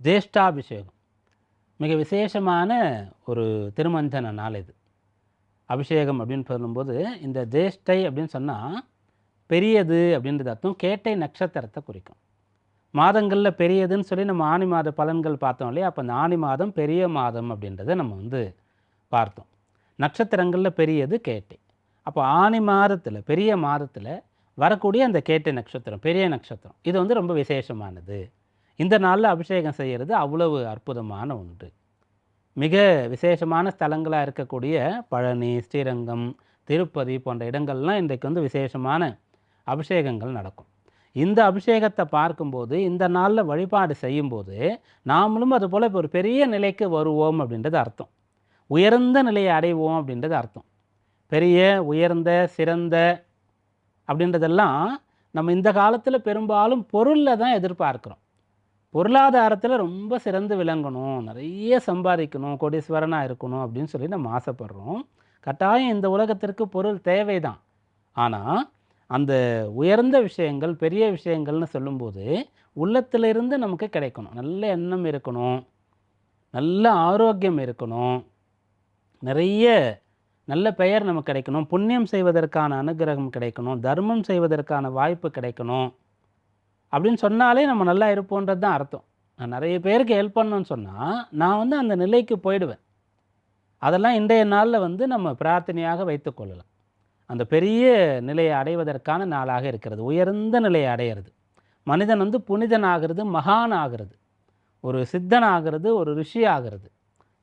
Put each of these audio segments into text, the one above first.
ஜேஷ்டாபிஷேகம். மிக விசேஷமான ஒரு திருமஞ்சன நாள் இது. அபிஷேகம் அப்படின்னு சொல்லும்போது இந்த ஜேஷ்டை அப்படின்னு சொன்னால் பெரியது அப்படின்றது அர்த்தம். கேட்டை நட்சத்திரத்தை குறிக்கும். மாதங்களில் பெரியதுன்னு சொல்லி நம்ம ஆனி மாத பலன்கள் பார்த்தோம் இல்லையா? அப்போ அந்த ஆனி மாதம் பெரிய மாதம் அப்படின்றத நம்ம வந்து பார்த்தோம். நட்சத்திரங்களில் பெரியது கேட்டை. அப்போ ஆனி மாதத்தில் பெரிய மாதத்தில் வரக்கூடிய அந்த கேட்டை நட்சத்திரம் பெரிய நட்சத்திரம் இது வந்து ரொம்ப விசேஷமானது. இந்த நாளில் அபிஷேகம் செய்கிறது அவ்வளவு அற்புதமான ஒன்று. மிக விசேஷமான ஸ்தலங்களாக இருக்கக்கூடிய பழனி ஸ்ரீரங்கம் திருப்பதி போன்ற இடங்கள்லாம் இன்றைக்கு வந்து விசேஷமான அபிஷேகங்கள் நடக்கும். இந்த அபிஷேகத்தை பார்க்கும்போது இந்த நாளில் வழிபாடு செய்யும்போது நாமளும் அதுபோல் இப்போ ஒரு பெரிய நிலைக்கு வருவோம் அப்படின்றது அர்த்தம். உயர்ந்த நிலையை அடைவோம் அப்படின்றது அர்த்தம். பெரிய உயர்ந்த சிறந்த அப்படின்றதெல்லாம் நம்ம இந்த காலத்தில் பெரும்பாலும் பொருளில் தான் எதிர்பார்க்குறோம். பொருளாதாரத்தில் ரொம்ப சிறந்து விளங்கணும் நிறைய சம்பாதிக்கணும் கோடீஸ்வரனாக இருக்கணும் அப்படின்னு சொல்லி நம்ம ஆசைப்படுறோம். கட்டாயம் இந்த உலகத்திற்கு பொருள் தேவைதான். ஆனால் அந்த உயர்ந்த விஷயங்கள் பெரிய விஷயங்கள்னு சொல்லும்போது உள்ளத்திலிருந்து நமக்கு கிடைக்கணும். நல்ல எண்ணம் இருக்கணும் நல்ல ஆரோக்கியம் இருக்கணும் நிறைய நல்ல பெயர் நமக்கு கிடைக்கணும். புண்ணியம் செய்வதற்கான அனுகிரகம் கிடைக்கணும் தர்மம் செய்வதற்கான வாய்ப்பு கிடைக்கணும். அப்படின்னு சொன்னாலே நம்ம நல்லா இருப்போன்றது தான் அர்த்தம். நான் நிறைய பேருக்கு ஹெல்ப் பண்ணணும்னு சொன்னால் நான் வந்து அந்த நிலைக்கு போயிடுவேன். அதெல்லாம் இன்றைய நாளில் வந்து நம்ம பிரார்த்தனையாக வைத்துக்கொள்ளலாம் அந்த பெரிய நிலையை அடைவதற்கான நாளாக இருக்கிறது. உயர்ந்த நிலையை அடையிறது. மனிதன் வந்து புனிதன் ஆகிறது மகான் ஆகிறது. ஒரு சித்தன் ஆகிறது ஒரு ரிஷி ஆகிறது.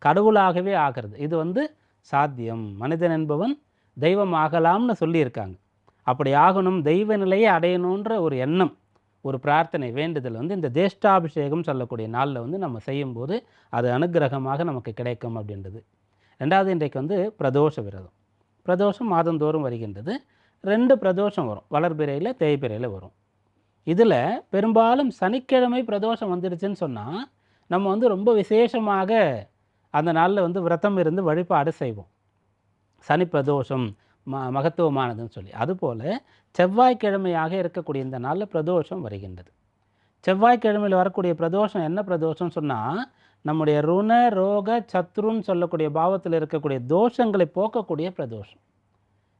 கடவுளாகவே ஆகிறது. இது வந்து சாத்தியம். மனிதன் என்பவன் தெய்வம் ஆகலாம்னு சொல்லியிருக்காங்க. அப்படி ஆகணும் தெய்வ நிலையை அடையணுன்ற ஒரு எண்ணம். ஒரு பிரார்த்தனை வேண்டுதல் வந்து இந்த தேஷ்டாபிஷேகம் சொல்லக்கூடிய நாளில் வந்து நம்ம செய்யும்போது அது அனுக்கிரகமாக நமக்கு கிடைக்கும் அப்படின்றது. ரெண்டாவது இன்றைக்கு வந்து பிரதோஷ விரதம். பிரதோஷம் மாதந்தோறும் வருகின்றது. ரெண்டு பிரதோஷம் வரும். வளர்பிறையில் தேய்பிறையில் வரும். இதில் பெரும்பாலும் சனிக்கிழமை பிரதோஷம் வந்துடுச்சுன்னு சொன்னால் நம்ம வந்து ரொம்ப விசேஷமாக அந்த நாளில் வந்து விரதம் இருந்து வழிபாடு செய்வோம். சனி பிரதோஷம் ம மகத்துவமானதுன்னு சொல்லி. அதுபோல் செவ்வாய்க்கிழமையாக இருக்கக்கூடிய இந்த நாளில் பிரதோஷம் வருகின்றது. செவ்வாய்க்கிழமையில் வரக்கூடிய பிரதோஷம் என்ன பிரதோஷம் சொன்னால் நம்முடைய ருண ரோக சத்ருன்னு சொல்லக்கூடிய பாவத்தில் இருக்கக்கூடிய தோஷங்களை போக்கக்கூடிய பிரதோஷம்.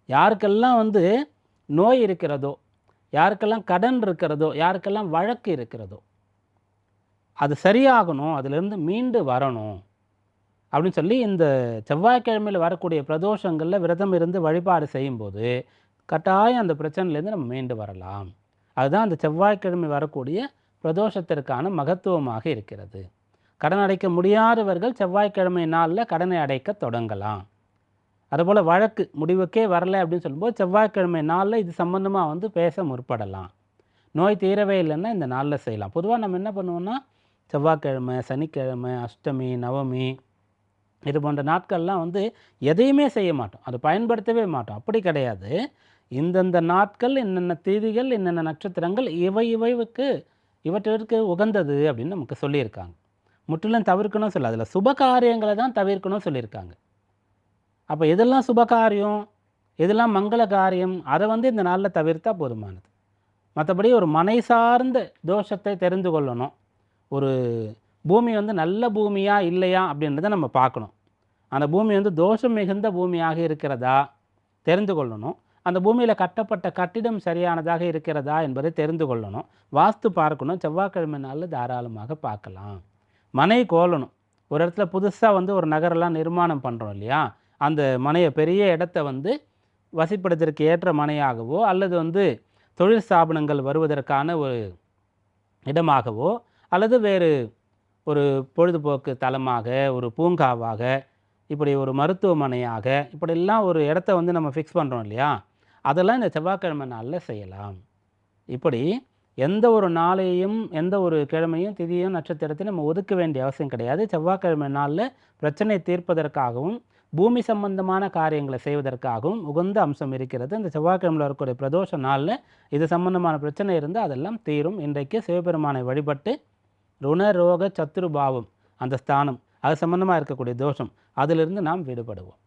யாருக்கெல்லாம் வந்து நோய் இருக்கிறதோ யாருக்கெல்லாம் கடன் இருக்கிறதோ யாருக்கெல்லாம் வழக்கு இருக்கிறதோ அது சரியாகணும் அதிலிருந்து மீண்டு வரணும். அப்படின்னு சொல்லி இந்த செவ்வாய்க்கிழமையில் வரக்கூடிய பிரதோஷங்களில் விரதம் இருந்து வழிபாடு செய்யும்போது கட்டாயம் அந்த பிரச்சனையிலேருந்து நம்ம மீண்டு வரலாம். அதுதான் அந்த செவ்வாய்க்கிழமை வரக்கூடிய பிரதோஷத்திற்கான மகத்துவமாக இருக்கிறது. கடன் அடைக்க முடியாதவர்கள் செவ்வாய்க்கிழமை நாளில் கடனை அடைக்க தொடங்கலாம். அதுபோல் வழக்கு முடிவுக்கே வரலை அப்படின்னு சொல்லும்போது செவ்வாய்க்கிழமை நாளில் இது சம்மந்தமாக வந்து பேச முற்படலாம். நோய் தீரவே இல்லைன்னா இந்த நாளில் செய்யலாம். பொதுவாக நம்ம என்ன பண்ணுவோம்னா செவ்வாய்க்கிழமை சனிக்கிழமை அஷ்டமி நவமி இது போன்ற நாட்கள்லாம் வந்து எதையுமே செய்ய மாட்டோம். அதை பயன்படுத்தவே மாட்டோம். அப்படி கிடையாது. இந்தந்த நாட்கள் என்னென்ன தேதிகள் என்னென்ன நட்சத்திரங்கள் இவை இவைவுக்கு இவற்றிற்கு உகந்தது அப்படின்னு நமக்கு சொல்லியிருக்காங்க. முற்றிலும் தவிர்க்கணும் சொல்ல அதில் சுப காரியங்களை தான் தவிர்க்கணும் சொல்லியிருக்காங்க. அப்போ எதெல்லாம் சுப காரியம்? எதெல்லாம் மங்கள காரியம்? அதை வந்து இந்த நாளில் தவிர்த்தா போதுமானது. மற்றபடி ஒரு மனை சார்ந்த தோஷத்தை தெரிந்து கொள்ளணும். ஒரு பூமி வந்து நல்ல பூமியா இல்லையா அப்படின்றத நம்ம பார்க்கணும். அந்த பூமி வந்து தோஷம் மிகுந்த பூமியாக இருக்கிறதா தெரிந்து கொள்ளணும். அந்த பூமியில் கட்டப்பட்ட கட்டிடம் சரியானதாக இருக்கிறதா என்பதை தெரிந்து கொள்ளணும். வாஸ்து பார்க்கணும். செவ்வாய்க்கிழமை நாளில் தாராளமாக பார்க்கலாம். மனை கோலணும். ஒரு இடத்துல புதுசாக வந்து ஒரு நகரெல்லாம் நிர்மாணம் பண்ணுறோம் இல்லையா? அந்த மனையை பெரிய இடத்த வந்து வசிப்படுவதற்கு ஏற்ற மனையாகவோ அல்லது வந்து தொழில் ஸ்தாபனங்கள் வருவதற்கான ஒரு இடமாகவோ அல்லது வேறு ஒரு பொழுதுபோக்கு தலமாக ஒரு பூங்காவாக இப்படி ஒரு மருத்துவமனையாக இப்படியெல்லாம் ஒரு இடத்த வந்து நம்ம ஃபிக்ஸ் பண்ணுறோம் இல்லையா? அதெல்லாம் இந்த செவ்வாய்க்கிழமை நாளில் செய்யலாம். இப்படி எந்த ஒரு நாளையும் எந்த ஒரு கிழமையும் திதியும் நட்சத்திரத்தையும் நம்ம ஒதுக்க வேண்டிய அவசியம் கிடையாது. செவ்வாய்க்கிழமை நாளில் பிரச்சனை தீர்ப்பதற்காகவும் பூமி சம்பந்தமான காரியங்களை செய்வதற்காகவும் உகந்த அம்சம் இருக்கிறது. இந்த செவ்வாய்க்கிழமையில் இருக்கக்கூடிய பிரதோஷ நாளில் இது சம்பந்தமான பிரச்சனை இருந்து அதெல்லாம் தீரும். இன்றைக்கு சிவபெருமானை வழிபட்டு ருணரோக சத்துருபாவம் அந்த ஸ்தானம். அது சம்பந்தமாக இருக்கக்கூடிய தோஷம். அதிலிருந்து நாம் விடுபடுவோம்.